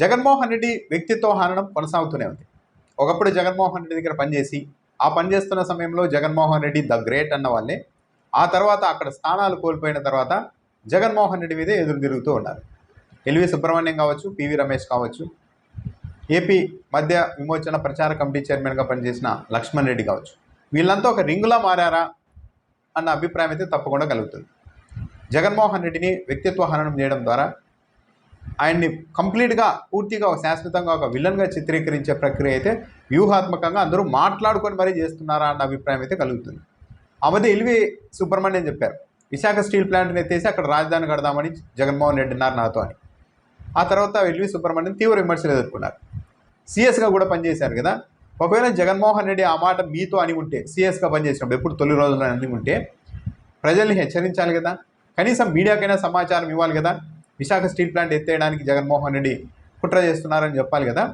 జగన్మోహన్ రెడ్డి వ్యక్తిత్వ హానడం కొనసాగుతూనే ఉంది. ఒకప్పుడు జగన్మోహన్ రెడ్డి దగ్గర పనిచేసి ఆ పనిచేస్తున్న సమయంలో జగన్మోహన్ రెడ్డి ద గ్రేట్ అన్న వాళ్ళే. ఆ తర్వాత అక్కడ స్థానాలు కోల్పోయిన తర్వాత జగన్మోహన్ రెడ్డి మీదే ఎదురు తిరుగుతూ ఉన్నారు. ఎల్వి సుబ్రహ్మణ్యం కావచ్చు పివి రమేష్ కావచ్చు ఏపీ మధ్య విమోచన ప్రచార కమిటీ చైర్మన్గా పనిచేసిన లక్ష్మణ్ రెడ్డి కావచ్చు. వీళ్ళంతా ఒక రింగులా మారారా అన్న అభిప్రాయం అయితే తప్పకుండా కలుగుతుంది. జగన్మోహన్ రెడ్డిని వ్యక్తిత్వ హననం చేయడం ద్వారా ఆయన్ని కంప్లీట్గా పూర్తిగా ఒక శాశ్వతంగా ఒక విలన్గా చిత్రీకరించే ప్రక్రియ అయితే వ్యూహాత్మకంగా అందరూ మాట్లాడుకొని మరీ చేస్తున్నారా అన్న అభిప్రాయం అయితే కలుగుతుంది. ఆ మధ్య ఎల్వి సుబ్రహ్మణ్యం చెప్పారు. విశాఖ స్టీల్ ప్లాంట్ని ఎత్తేసి అక్కడ రాజధాని కడదామని జగన్మోహన్ రెడ్డి అన్నారు నాతో అని. ఆ తర్వాత ఎల్వి సుబ్రహ్మణ్యం తీవ్ర విమర్శలు ఎదుర్కొన్నారు. సిఎస్గా కూడా పనిచేశారు కదా. ఒకవేళ జగన్మోహన్ రెడ్డి ఆ మాట మీతో అని ఉంటే సిఎస్గా పనిచేసినప్పుడు ఎప్పుడు తొలి రోజుల్లో అని ఉంటే ప్రజల్ని హెచ్చరించాలి కదా. కనీసం మీడియాకైనా సమాచారం ఇవ్వాలి కదా. విశాఖ స్టీల్ ప్లాంట్ ఎత్తేయడానికి జగన్మోహన్ రెడ్డి కుట్ర చేస్తున్నారని చెప్పాలి కదా.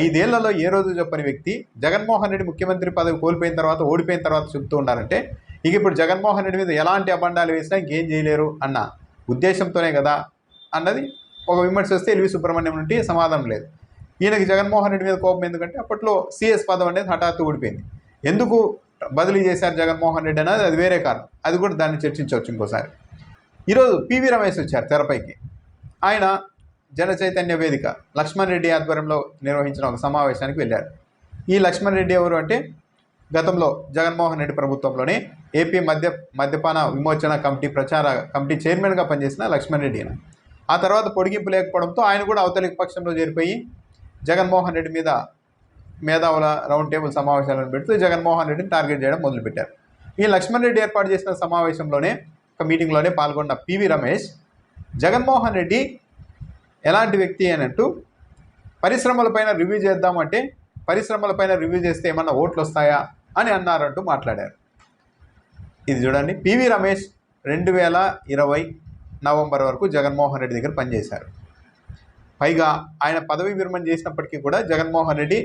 ఐదేళ్ళలో ఏ రోజు చెప్పని వ్యక్తి జగన్మోహన్ రెడ్డి ముఖ్యమంత్రి పదవి కోల్పోయిన తర్వాత ఓడిపోయిన తర్వాత చెప్తూ ఉన్నారంటే ఇక ఇప్పుడు జగన్మోహన్ రెడ్డి మీద ఎలాంటి అబండాలు వేసినా ఇంకేం చేయలేరు అన్న ఉద్దేశంతోనే కదా అన్నది ఒక విమర్శ వస్తే ఎల్వి సుబ్రహ్మణ్యం నుండి సమాధానం లేదు. ఈయనకి జగన్మోహన్ రెడ్డి మీద కోపం ఎందుకంటే అప్పట్లో సిఎస్ పదం అనేది హఠాత్తు ఊడిపోయింది. ఎందుకు బదిలీ చేశారు జగన్మోహన్ రెడ్డి అనేది అది వేరే కారణం. అది కూడా దాన్ని చర్చించవచ్చు ఇంకోసారి. ఈరోజు పివి రమేష్ వచ్చారు తెరపైకి. ఆయన జన చైతన్య వేదిక లక్ష్మణ్ రెడ్డి ఆధ్వర్యంలో నిర్వహించిన ఒక సమావేశానికి వెళ్ళారు. ఈ లక్ష్మణ్ రెడ్డి ఎవరు అంటే గతంలో జగన్మోహన్ రెడ్డి ప్రభుత్వంలోనే ఏపీ మద్య మద్యపాన విమోచన కమిటీ ప్రచార కమిటీ చైర్మన్గా పనిచేసిన లక్ష్మణ్ రెడ్డి ఆయన. ఆ తర్వాత పొడిగింపు లేకపోవడంతో ఆయన కూడా అవతలిక పక్షంలో చేరిపోయి జగన్మోహన్ రెడ్డి మీద మేధావుల రౌండ్ టేబుల్ సమావేశాలను పెడుతూ జగన్మోహన్ రెడ్డిని టార్గెట్ చేయడం మొదలుపెట్టారు. ఈ లక్ష్మణ్ రెడ్డి ఏర్పాటు చేసిన సమావేశంలోనే ఒక మీటింగ్లోనే పాల్గొన్న పివి రమేష్ జగన్మోహన్ రెడ్డి ఎలాంటి వ్యక్తి అనంటూ పరిశ్రమలపైన రివ్యూ చేద్దామంటే పరిశ్రమలపైన రివ్యూ చేస్తే ఏమన్నా ఓట్లు వస్తాయా అని అన్నారంటూ మాట్లాడారు. ఇది చూడండి. పివి రమేష్ రెండు వేల ఇరవై నవంబర్ వరకు జగన్మోహన్ రెడ్డి దగ్గర పనిచేశారు. పైగా ఆయన పదవి విరమణ చేసినప్పటికీ కూడా జగన్మోహన్ రెడ్డి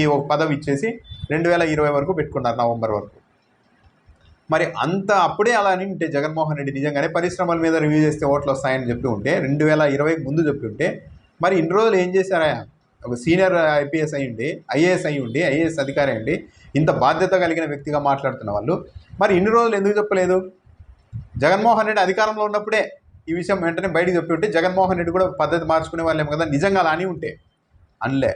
ఈ ఒక పదవి ఇచ్చేసి రెండు వేల ఇరవై వరకు పెట్టుకున్నారు నవంబర్ వరకు. మరి అంత అప్పుడే అలా అని ఉంటే జగన్మోహన్ రెడ్డి నిజంగానే పరిశ్రమల మీద రివ్యూ చేస్తే ఓట్లు వస్తాయని చెప్పి ఉంటే రెండు వేల ఇరవైకి ముందు చెప్పి ఉంటే మరి ఇన్ని రోజులు ఏం చేశారా? ఒక సీనియర్ ఐపీఎస్ అయి ఉండి ఐఏఎస్ అయి ఉండి ఐఏఎస్ అధికారి అయి ఉండి ఇంత బాధ్యత కలిగిన వ్యక్తిగా మాట్లాడుతున్న వాళ్ళు మరి ఇన్ని రోజులు ఎందుకు చెప్పలేదు? జగన్మోహన్ రెడ్డి అధికారంలో ఉన్నప్పుడే ఈ విషయం వెంటనే బయటికి చెప్పి ఉంటే జగన్మోహన్ రెడ్డి కూడా పద్ధతి మార్చుకునే వాళ్ళేమో కదా నిజంగా అలా అని ఉంటే. అనలే.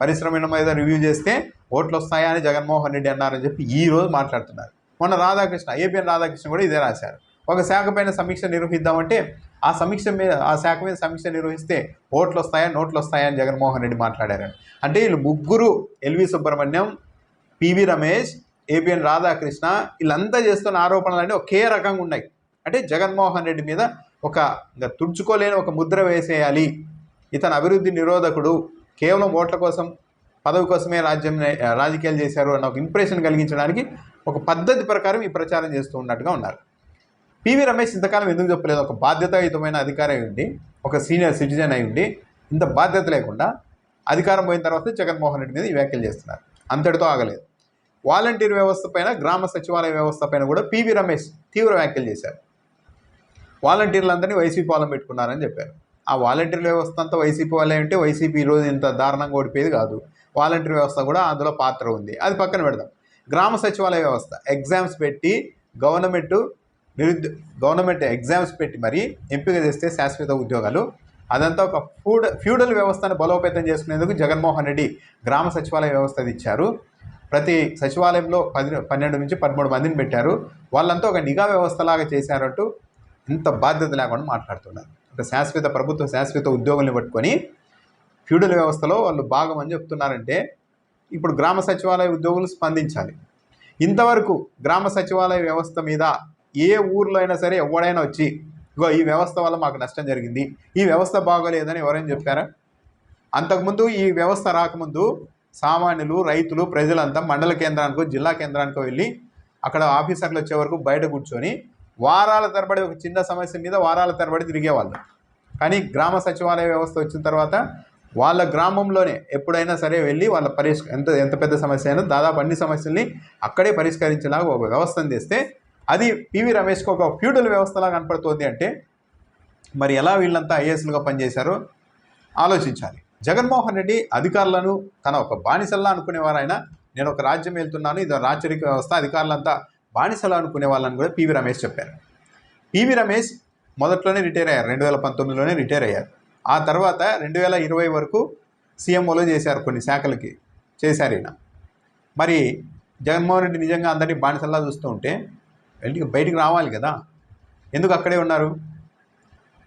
పరిశ్రమ మీద రివ్యూ చేస్తే ఓట్లు వస్తాయా అని జగన్మోహన్ రెడ్డి అన్నారని చెప్పి ఈ రోజు మాట్లాడుతున్నారు. మొన్న రాధాకృష్ణ ఏపీఎన్ రాధాకృష్ణ కూడా ఇదే రాశారు. ఒక శాఖ పైన సమీక్ష నిర్వహిద్దామంటే ఆ సమీక్ష మీద ఆ శాఖ మీద సమీక్ష నిర్వహిస్తే ఓట్లు వస్తాయా నోట్లు వస్తాయని జగన్మోహన్ రెడ్డి మాట్లాడారు అంటే వీళ్ళు ముగ్గురు LV Subrahmanyam PV Ramesh ABN Radhakrishna వీళ్ళంతా చేస్తున్న ఆరోపణలు ఒకే రకంగా ఉన్నాయి. అంటే జగన్మోహన్ రెడ్డి మీద ఒక తుడుచుకోలేని ఒక ముద్ర వేసేయాలి. ఇతను అభివృద్ధి నిరోధకుడు. కేవలం ఓట్ల కోసం పదవి కోసమే రాజ్యం రాజకీయాలు చేశారు అన్న ఒక ఇంప్రెషన్ కలిగించడానికి ఒక పద్ధతి ప్రకారం ఈ ప్రచారం చేస్తూ ఉన్నట్టుగా ఉన్నారు. పివి రమేష్ ఇంతకాలం ఎందుకు చెప్పలేదు? ఒక బాధ్యతాయుతమైన అధికారి అయి ఉండి ఒక సీనియర్ సిటిజన్ అయి ఉండి ఇంత బాధ్యత లేకుండా అధికారం పోయిన తర్వాత జగన్మోహన్ రెడ్డి మీద ఈ వ్యాఖ్యలు చేస్తున్నారు. అంతటితో ఆగలేదు. వాలంటీర్ వ్యవస్థ పైన గ్రామ సచివాలయ వ్యవస్థ పైన కూడా పివి రమేష్ తీవ్ర వ్యాఖ్యలు చేశారు. వాలంటీర్లందరినీ వైసీపీ వాళ్ళని పెట్టుకున్నారని చెప్పారు. ఆ వాలంటీర్ వ్యవస్థ అంతా వైసీపీ వాళ్ళే ఉంటే వైసీపీ ఈరోజు ఇంత దారుణంగా ఓడిపోయేది కాదు. వాలంటీర్ వ్యవస్థ కూడా అందులో పాత్ర ఉంది. అది పక్కన పెడదాం. గ్రామ సచివాలయ వ్యవస్థ. ఎగ్జామ్స్ పెట్టి గవర్నమెంట్ నిరుద్యో గవర్నమెంట్ ఎగ్జామ్స్ పెట్టి మరి ఎంపిక చేస్తే శాశ్వత ఉద్యోగాలు. అదంతా ఒక ఫ్యూడ ఫ్యూడల్ వ్యవస్థను బలోపేతం చేసుకునేందుకు జగన్మోహన్ రెడ్డి గ్రామ సచివాలయ వ్యవస్థ ఇచ్చారు. ప్రతి సచివాలయంలో పది పన్నెండు నుంచి పదమూడు మందిని పెట్టారు. వాళ్ళంతా ఒక నిఘా వ్యవస్థలాగా చేశారంటూ ఇంత బాధ్యత లేకుండా మాట్లాడుతున్నారు. ఒక శాశ్వత ప్రభుత్వ శాశ్వత ఉద్యోగుల్ని పట్టుకొని ఫ్యూడల్ వ్యవస్థలో వాళ్ళు భాగమని చెప్తున్నారంటే ఇప్పుడు గ్రామ సచివాలయ ఉద్యోగులు స్పందించాలి. ఇంతవరకు గ్రామ సచివాలయ వ్యవస్థ మీద ఏ ఊర్లో అయినా సరే ఎవడైనా వచ్చి ఇగో ఈ వ్యవస్థ వల్ల మాకు నష్టం జరిగింది. ఈ వ్యవస్థ బాగోలేదని ఎవరైనా చెప్పారా? అంతకుముందు ఈ వ్యవస్థ రాకముందు సామాన్యులు రైతులు ప్రజలంతా మండల కేంద్రానికో జిల్లా కేంద్రానికో వెళ్ళి అక్కడ ఆఫీసర్లు వచ్చే వరకు బయట కూర్చొని వారాల తరబడి ఒక చిన్న సమస్య మీద వారాల తరబడి తిరిగేవాళ్ళు. కానీ గ్రామ సచివాలయ వ్యవస్థ వచ్చిన తర్వాత వాళ్ళ గ్రామంలోనే ఎప్పుడైనా సరే వెళ్ళి వాళ్ళ పరిష్క ఎంత ఎంత పెద్ద సమస్య అయినా దాదాపు అన్ని సమస్యల్ని అక్కడే పరిష్కరించేలాగా ఒక వ్యవస్థను తెస్తే అది పివి రమేష్కి ఒక ఫ్యూడల్ వ్యవస్థలా కనపడుతోంది అంటే మరి ఎలా వీళ్ళంతా ఐఏఎస్లుగా పనిచేశారో ఆలోచించాలి. జగన్మోహన్ రెడ్డి అధికారులను తన ఒక బానిసల్లా అనుకునేవారైనా నేను ఒక రాజ్యం వెళ్తున్నాను ఇది రాచరిక వ్యవస్థ అధికారులంతా బానిసలా అనుకునే వాళ్ళని కూడా పివి రమేష్ చెప్పారు. పివి రమేష్ మొదట్లోనే రిటైర్ అయ్యారు రెండు వేల పంతొమ్మిదిలోనే రిటైర్ అయ్యారు. ఆ తర్వాత రెండు వేల ఇరవై వరకు సీఎంఓలో చేశారు కొన్ని శాఖలకి చేశారు ఈయన. మరి జగన్మోహన్ రెడ్డి నిజంగా అందరినీ బానిసల్లా చూస్తూ ఉంటే వెళ్ళి బయటికి రావాలి కదా. ఎందుకు అక్కడే ఉన్నారు?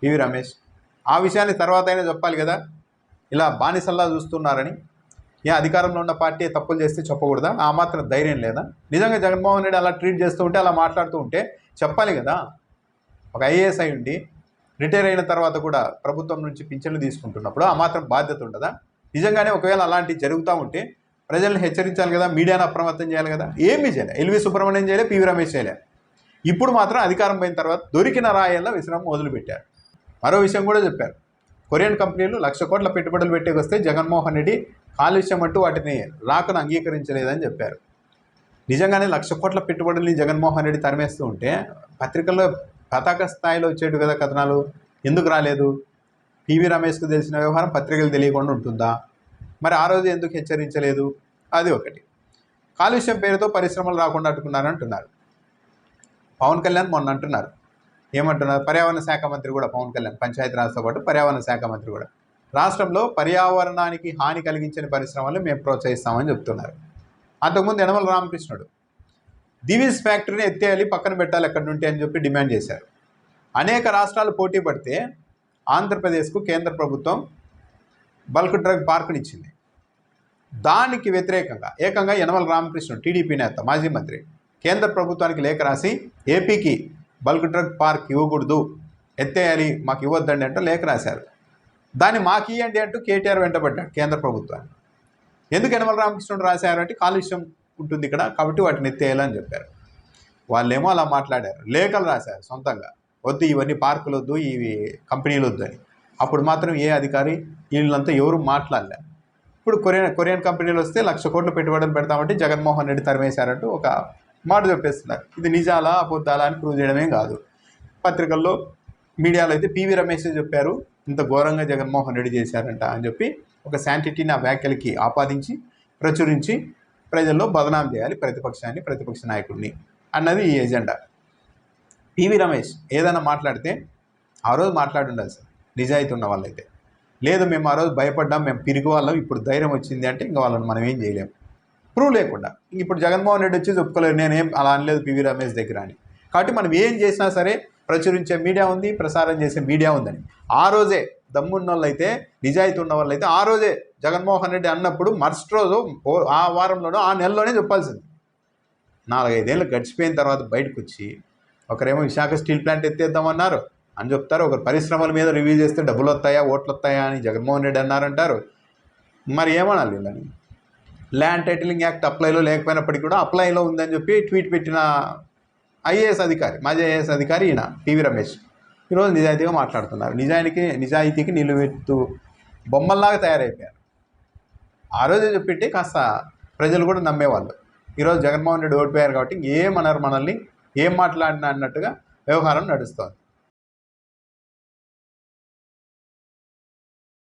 పివి రమేష్. ఆ విషయాన్ని తర్వాత అయినా చెప్పాలి కదా. ఇలా బానిసల్లా చూస్తున్నారని. ఏ అధికారంలో ఉన్న పార్టీ తప్పులు చేస్తే చెప్పకూడదా? ఆ మాత్రం ధైర్యం లేదా? నిజంగా జగన్మోహన్ రెడ్డి అలా ట్రీట్ చేస్తూ ఉంటే అలా మాట్లాడుతూ ఉంటే చెప్పాలి కదా. ఒక ఐఏఎస్ అయి ఉండి రిటైర్ అయిన తర్వాత కూడా ప్రభుత్వం నుంచి పింఛన్లు తీసుకుంటున్నప్పుడు ఆ మాత్రం బాధ్యత ఉండదా? నిజంగానే ఒకవేళ అలాంటివి జరుగుతూ ఉంటే ప్రజల్ని హెచ్చరించాలి కదా మీడియాను అప్రమత్తం చేయాలి కదా? ఏమీ చేయలే. ఎల్వి సుబ్రహ్మణ్యం చేయలే పివి రమేష్ చేయలే. ఇప్పుడు మాత్రం అధికారం పోయిన తర్వాత దొరికిన రాయల్లో విశ్రామం మొదలుపెట్టారు మరో విషయం కూడా చెప్పారు. కొరియన్ కంపెనీలు లక్ష కోట్ల పెట్టుబడులు పెట్టేకి వస్తే జగన్మోహన్ రెడ్డి కాలుష్యం అంటూ వాటిని రాకను అంగీకరించలేదని చెప్పారు. నిజంగానే లక్ష కోట్ల పెట్టుబడుల్ని జగన్మోహన్ రెడ్డి తరిమేస్తూ ఉంటే పత్రికల్లో పతాక స్థాయిలో వచ్చేటు కదా కథనాలు? ఎందుకు రాలేదు? పివి రమేష్కు తెలిసిన వ్యవహారం పత్రికలు తెలియకుండా ఉంటుందా? మరి ఆ రోజు ఎందుకు హెచ్చరించలేదు? అది ఒకటి. కాలుష్యం పేరుతో పరిశ్రమలు రాకుండా అడ్డుకున్నారని అంటున్నారు. పవన్ కళ్యాణ్ మొన్న అంటున్నారు. ఏమంటున్నారు? పర్యావరణ శాఖ మంత్రి కూడా పవన్ కళ్యాణ్ పంచాయతీరాజ్తో పాటు పర్యావరణ శాఖ మంత్రి కూడా. రాష్ట్రంలో పర్యావరణానికి హాని కలిగించని పరిశ్రమలు మేము ప్రోత్సహిస్తామని చెప్తున్నారు. అంతకుముందు యనమల రామకృష్ణుడు దివీస్ ఫ్యాక్టరీని ఎత్తేయాలి పక్కన పెట్టాలి ఎక్కడి నుండి అని చెప్పి డిమాండ్ చేశారు. అనేక రాష్ట్రాలు పోటీ పడితే ఆంధ్రప్రదేశ్కు కేంద్ర ప్రభుత్వం బల్క్ డ్రగ్ పార్కునిచ్చింది దానికి వ్యతిరేకంగా ఏకంగా యనమల రామకృష్ణ టీడీపీ నేత మాజీ మంత్రి కేంద్ర ప్రభుత్వానికి లేఖ రాసి ఏపీకి బల్క్ డ్రగ్ పార్క్ ఇవ్వకూడదు ఎత్తేయాలి మాకు ఇవ్వద్దండి అంటూ లేఖ రాశారు. దాన్ని మాకు ఇవ్వండి అంటూ కేటీఆర్ వెంటబడ్డాడు కేంద్ర ప్రభుత్వాన్ని. ఎందుకు యనమల రామకృష్ణుడు రాశారు అంటే కాలుష్యం ఉంటుంది ఇక్కడ కాబట్టి వాటిని ఎత్తేయాలని చెప్పారు. వాళ్ళేమో అలా మాట్లాడారు. లేఖలు రాశారు సొంతంగా. వద్దు ఇవన్నీ పార్కులు వద్దు ఇవి కంపెనీలు వద్దు అని. అప్పుడు మాత్రం ఏ అధికారి వీళ్ళంతా ఎవరు మాట్లాడలే. ఇప్పుడు కొరియన్ కొరియన్ కంపెనీలు వస్తే లక్ష కోట్లు పెట్టుబడులు పెడతామంటే జగన్మోహన్ రెడ్డి తరిమేశారంటూ ఒక మాట చెప్పేస్తున్నారు. ఇది నిజాలా అబద్ధాలా అని ప్రూవ్ చేయడమే కాదు. పత్రికల్లో మీడియాలో అయితే పివి రమేష్ చెప్పారు ఇంత ఘోరంగా జగన్మోహన్ రెడ్డి చేశారంట అని చెప్పి ఒక శాంటిటీని ఆ వ్యాఖ్యలకి ఆపాదించి ప్రచురించి ప్రజల్లో బదనాం చేయాలి ప్రతిపక్షాన్ని ప్రతిపక్ష నాయకుడిని అన్నది ఈ ఎజెండా. పివి రమేష్ ఏదైనా మాట్లాడితే ఆ రోజు మాట్లాడి ఉండాలి సార్ నిజాయితీ ఉన్న వాళ్ళైతే. లేదు మేము ఆ రోజు భయపడ్డాం మేము పిరిగి వాళ్ళం ఇప్పుడు ధైర్యం వచ్చింది అంటే ఇంకా వాళ్ళని మనం ఏం చేయలేం. ప్రూవ్ లేకుండా. ఇంక ఇప్పుడు జగన్మోహన్ రెడ్డి వచ్చి చెప్పుకోలేదు నేనేం అలా అనలేదు పివి రమేష్ దగ్గర అని. కాబట్టి మనం ఏం చేసినా సరే ప్రచురించే మీడియా ఉంది ప్రసారం చేసే మీడియా ఉందని. ఆ రోజే దమ్మున్న వాళ్ళైతే నిజాయితీ ఉన్న వాళ్ళైతే ఆ రోజే జగన్మోహన్ రెడ్డి అన్నప్పుడు మరుసటి రోజు ఆ వారంలోనో ఆ నెలలోనే చెప్పాల్సింది. నాలుగైదేళ్ళు గడిచిపోయిన తర్వాత బయటకు వచ్చి ఒకరేమో విశాఖ స్టీల్ ప్లాంట్ ఎత్తేద్దామన్నారు. అని చెప్తారు ఒకరు పరిశ్రమల మీద రివ్యూ చేస్తే డబ్బులు వస్తాయా ఓట్లు వస్తాయా అని జగన్మోహన్ రెడ్డి అన్నారంటారు. మరి ఏమనాలి వీళ్ళని? ల్యాండ్ టైటిలింగ్ యాక్ట్ అప్లైలో లేకపోయినప్పటికీ కూడా అప్లైలో ఉందని చెప్పి ట్వీట్ పెట్టిన ఐఏఎస్ అధికారి మాజీ ఐఏఎస్ అధికారి ఈయన పివి రమేష్. ఈరోజు నిజాయితీగా మాట్లాడుతున్నారు. నిజానికి నిజాయితీకి నిలువెత్తు బొమ్మల్లాగా తయారైపోయారు. ఆ రోజే చెప్పిట్టి కాస్త ప్రజలు కూడా నమ్మేవాళ్ళు. ఈరోజు జగన్మోహన్ రెడ్డి ఓడిపోయారు కాబట్టి ఏమన్నారు మనల్ని ఏం మాట్లాడినా అన్నట్టుగా వ్యవహారం నడుస్తోంది.